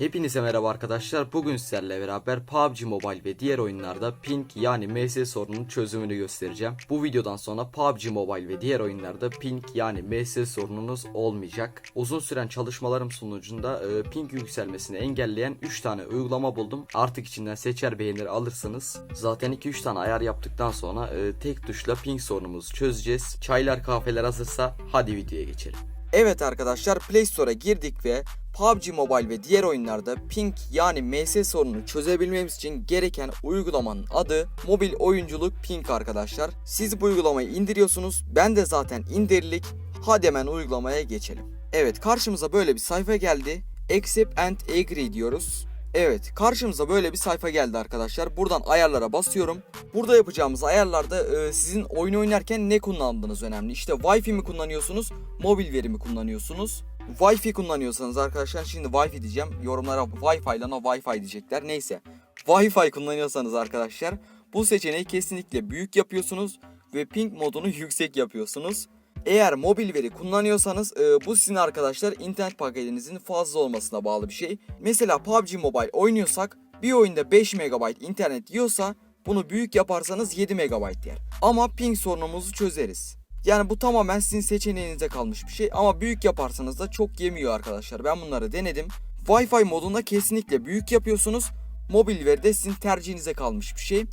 Hepinize merhaba arkadaşlar. Bugün sizlerle beraber PUBG Mobile ve diğer oyunlarda ping yani MS sorununun çözümünü göstereceğim. Bu videodan sonra PUBG Mobile ve diğer oyunlarda ping yani MS sorununuz olmayacak. Uzun süren çalışmalarım sonucunda e, ping yükselmesini engelleyen 3 tane uygulama buldum. Artık içinden seçer beğenir alırsınız. Zaten 2-3 tane ayar yaptıktan sonra e, tek tuşla ping sorunumuzu çözeceğiz. Çaylar kahveler hazırsa hadi videoya geçelim. Evet arkadaşlar Play Store'a girdik ve PUBG Mobile ve diğer oyunlarda ping yani MS sorununu çözebilmemiz için gereken uygulamanın adı Mobil Oyunculuk Ping arkadaşlar. Siz bu uygulamayı indiriyorsunuz. Ben de zaten indirlik. Hadi hemen uygulamaya geçelim. Evet karşımıza böyle bir sayfa geldi. Accept and Agree diyoruz. Evet karşımıza böyle bir sayfa geldi arkadaşlar. Buradan ayarlara basıyorum. Burada yapacağımız ayarlarda e, sizin oyun oynarken ne kullandığınız önemli. İşte Wi-Fi mi kullanıyorsunuz, mobil veri mi kullanıyorsunuz? Wi-Fi kullanıyorsanız arkadaşlar şimdi Wi-Fi diyeceğim. Yorumlara Wi-Fi ile Wi-Fi diyecekler. Neyse. Wi-Fi kullanıyorsanız arkadaşlar bu seçeneği kesinlikle büyük yapıyorsunuz ve ping modunu yüksek yapıyorsunuz. Eğer mobil veri kullanıyorsanız e, bu sizin arkadaşlar internet paketinizin fazla olmasına bağlı bir şey. Mesela PUBG Mobile oynuyorsak bir oyunda 5 MB internet yiyorsa bunu büyük yaparsanız 7 MB yer. Ama ping sorunumuzu çözeriz. Yani bu tamamen sizin seçeneğinize kalmış bir şey ama büyük yaparsanız da çok yemiyor arkadaşlar. Ben bunları denedim. Wi-Fi modunda kesinlikle büyük yapıyorsunuz. Mobil veri de sizin tercihinize kalmış bir şey. E,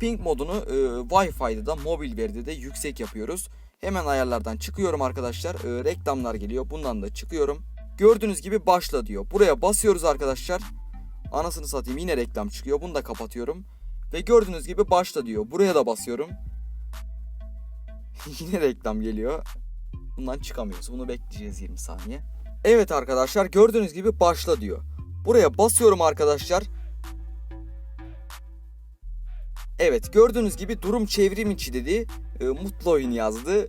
Ping modunu e, Wi-Fi'de de mobil veride de yüksek yapıyoruz. Hemen ayarlardan çıkıyorum arkadaşlar. E, reklamlar geliyor. Bundan da çıkıyorum. Gördüğünüz gibi başla diyor. Buraya basıyoruz arkadaşlar. Anasını satayım yine reklam çıkıyor. Bunu da kapatıyorum. Ve gördüğünüz gibi başla diyor. Buraya da basıyorum. yine reklam geliyor. Bundan çıkamıyoruz. Bunu bekleyeceğiz 20 saniye. Evet arkadaşlar gördüğünüz gibi başla diyor. Buraya basıyorum arkadaşlar. Evet gördüğünüz gibi durum çevrim içi dedi. E, mutlu oyun yazdı.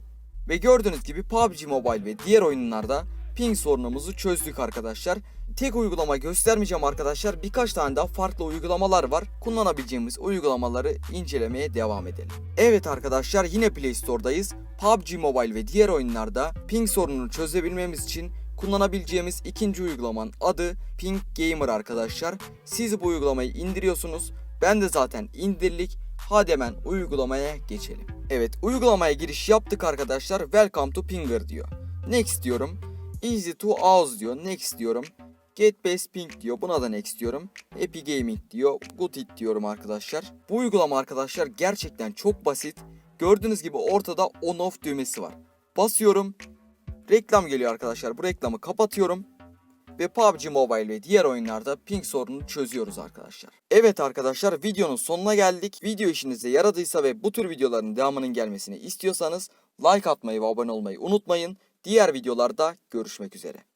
Ve gördüğünüz gibi PUBG Mobile ve diğer oyunlarda ping sorunumuzu çözdük arkadaşlar. Tek uygulama göstermeyeceğim arkadaşlar. Birkaç tane daha farklı uygulamalar var. Kullanabileceğimiz uygulamaları incelemeye devam edelim. Evet arkadaşlar yine Play Store'dayız. PUBG Mobile ve diğer oyunlarda ping sorununu çözebilmemiz için kullanabileceğimiz ikinci uygulamanın adı Ping Gamer arkadaşlar. Siz bu uygulamayı indiriyorsunuz. Ben de zaten indirlik. Hadi hemen uygulamaya geçelim. Evet uygulamaya giriş yaptık arkadaşlar. Welcome to Pinger diyor. Next diyorum. Easy to use diyor. Next diyorum. Get Best Ping diyor. Buna da next diyorum. Happy Gaming diyor. Good It diyorum arkadaşlar. Bu uygulama arkadaşlar gerçekten çok basit. Gördüğünüz gibi ortada on off düğmesi var. Basıyorum. Reklam geliyor arkadaşlar. Bu reklamı kapatıyorum ve PUBG Mobile ve diğer oyunlarda ping sorununu çözüyoruz arkadaşlar. Evet arkadaşlar videonun sonuna geldik. Video işinize yaradıysa ve bu tür videoların devamının gelmesini istiyorsanız like atmayı ve abone olmayı unutmayın. Diğer videolarda görüşmek üzere.